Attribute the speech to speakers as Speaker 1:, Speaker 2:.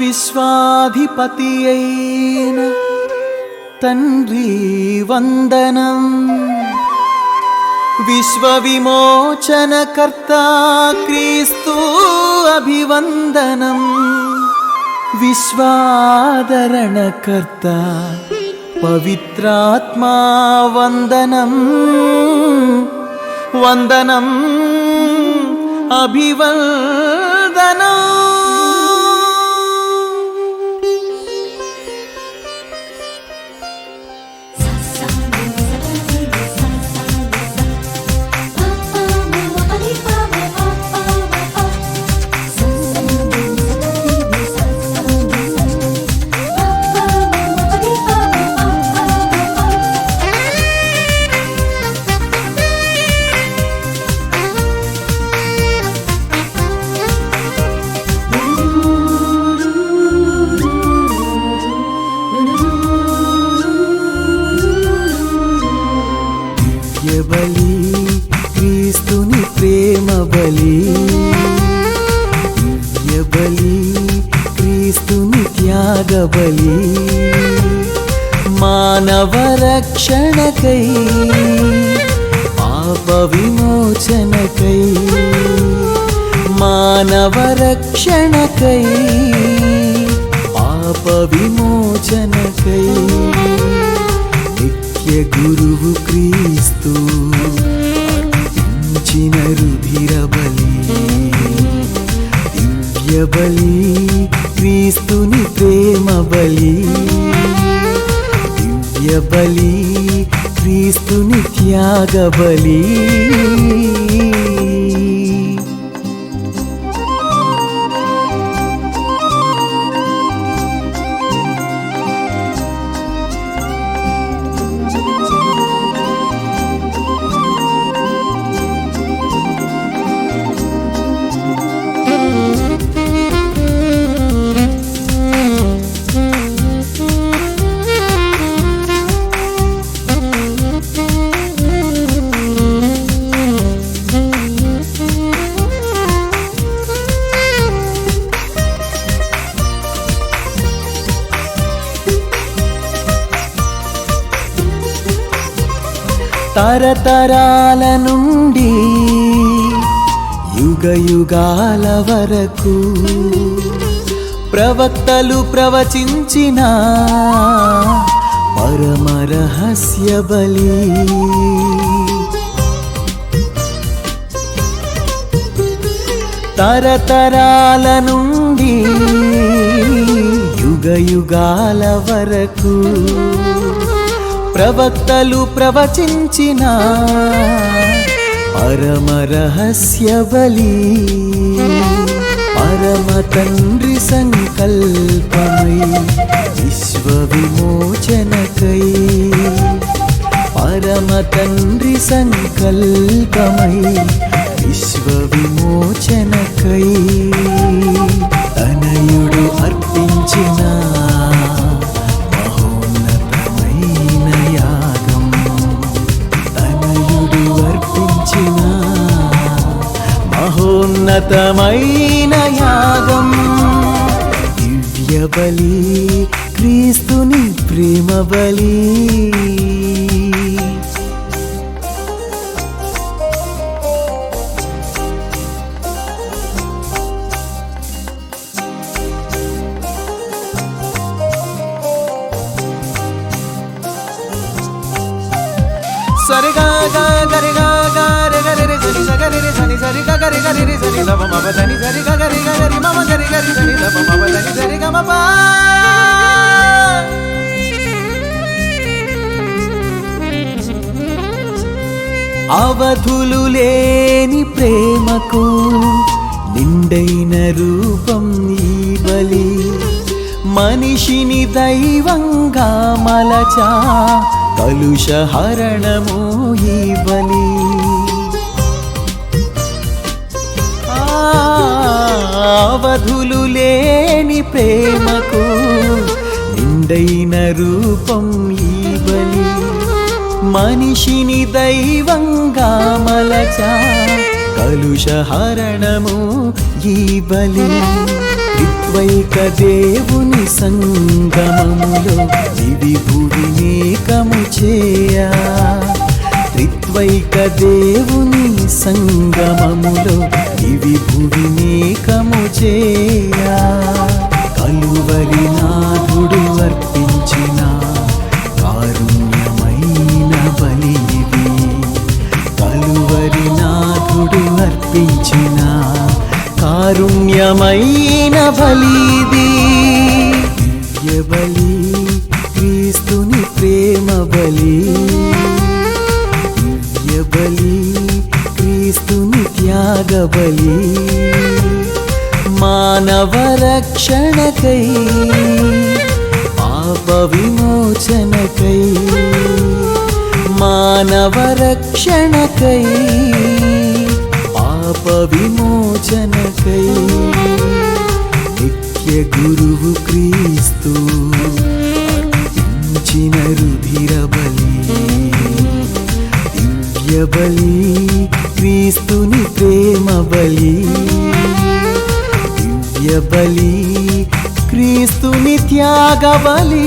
Speaker 1: விஸ்வாதிபதியைன தன்றி வந்தனம். விஸ்வவிமோச்சனகர்த்தா கிறிஸ்து அபிவந்தனம். விஸ்வாதரணகர்த்தா பவித்ராத்மா வந்தனம். வந்தனம் அபிவந்தனம். త్యాగ బలి మానవ రక్షణకై పాప విమోచనకై మానవ రక్షణకై పాప విమోచనకై నిత్య గురువు క్రీస్తు అర్పించిన రుధిర బలి దివ్య బలి క్రీస్తుని ప్రేమ బలి దివ్య బలి క్రీస్తుని త్యాగ బలి. తరతరాల నుండి యుగ యుగాల వరకు ప్రవక్తలు ప్రవచించిన పరమ రహస్య బలి. తరతరాల నుండి యుగ యుగాల వరకు ప్రవక్తలు ప్రవచించిన పరమ రహస్య బలి పరమ తండ్రి సంకల్పమై విశ్వ విమోచనకై పరమ తండ్రి సంకల్పమై విశ్వ విమోచనకై తనయుడు అర్పించిన ఉన్నతమైన యాగం. దివ్య బలి క్రీస్తుని ప్రేమ బలి. సరిగా గరిగా గారి రే గరి రే గరి సరి గ గరి గరి రే సని ద దని సరి గ గరి గ గరి మ మ గరి గరి సని ద దని సరి గమ మ అవధులు లేని ప్రేమకు నిండైన రూపం ఈ బలి. మనిషిని దైవంగా మలచా కలుషహరణము ఈ బలి. అవధులు లేని ప్రేమకు నిండైన రూపం ఈ బలి. మనిషిని దైవంగా మలచా కలుషహరణము ఈ బలి. నిత్య దేవుని సంగమములో దివి భూమినేకము చేయా. త్రిత్వైక దేవుని సంగమములో దివి భూమినేకము చేయా. కలువరి నాథుడు అర్పించిన కారుణ్యమైన బలి ఇది. కలువరి నాథుడు అర్పించిన కారుణ్యమైన బలిది దివ్య బలి క్రీస్తుని ప్రేమ బలి. క్రీస్తుని త్యాగ బలి మానవ రక్షణకై పాప విమోచనకై మానవ రక్షణకై పాప విమోచనకై నిత్య గురువు క్రీస్తు అర్పించిన రుధిర బలి దివ్య బలి క్రీస్తుని ప్రేమ బలి దివ్య బలి క్రీస్తుని త్యాగ బలి.